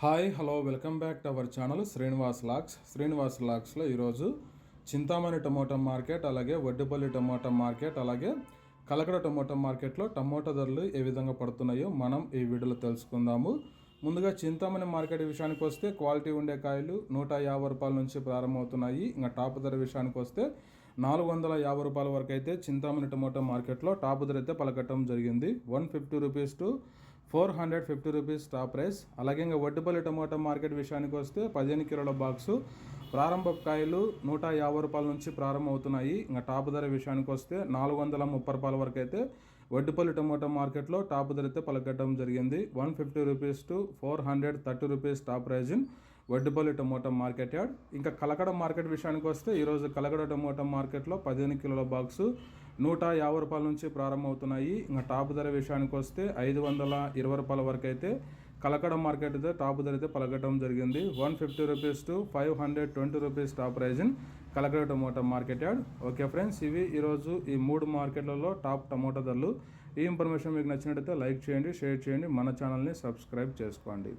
Hi hello welcome back to our channel Srinivas lakhs Srinivas లాక్స్లో ఈరోజు Chintamani tomato market అలాగే Vaddipalli tomato market అలాగే కలకడ టమోటా మార్కెట్లో టమోటా ధరలు ఏ విధంగా పడుతున్నాయో మనం ఈ వీడియోలో తెలుసుకుందాము. ముందుగా చింతామణి మార్కెట్ విషయానికి వస్తే క్వాలిటీ ఉండే కాయలు నూట యాభై రూపాయల నుంచి ప్రారంభమవుతున్నాయి. ఇంకా టాప్ ధర విషయానికి వస్తే నాలుగు వందల యాభై రూపాయల వరకు అయితే చింతామణి టమోటా మార్కెట్లో టాప్ ధర అయితే పలకటం జరిగింది. One fifty rupees to four hundred fifty rupees top price. అలాగే ఇంకా వడ్డుపల్లి టమోటా మార్కెట్ విషయానికి వస్తే పదిహేను కిలోల బాక్సు. ప్రారంభ కాయలు నూట యాభై రూపాయల నుంచి ప్రారంభమవుతున్నాయి. ఇంకా టాప్ ధర విషయానికి వస్తే నాలుగు వందల ముప్పై రూపాయల వరకు అయితే వడ్డుపల్లి టమోటా మార్కెట్లో టాప్ ధర అయితే పలకట్టడం జరిగింది. One fifty rupees to four hundred thirty rupees top price in Vaddipalli tomato market yard. ఇంకా కలకడ మార్కెట్ విషయానికి వస్తే ఈరోజు కలకడ టమోటా మార్కెట్లో పదిహేను కిలోల బాక్సు. నూట యాభై రూపాయల నుంచి ప్రారంభమవుతున్నాయి. ఇంకా టాప్ ధర విషయానికి వస్తే ఐదు వందల ఇరవై రూపాయల వరకు అయితే కలకడ మార్కెట్ అయితే టాప్ ధర అయితే పలకడం జరిగింది. One fifty rupees to five hundred twenty rupees top price in Kalakada tomato market yard okay friends ఇవి ఈరోజు ఈ మూడు మార్కెట్లలో టాప్ టమోటా ధరలు. ఈ ఇన్ఫర్మేషన్ మీకు నచ్చినట్టయితే లైక్ చేయండి షేర్ చేయండి. మన ఛానల్ని సబ్స్క్రైబ్ చేసుకోండి.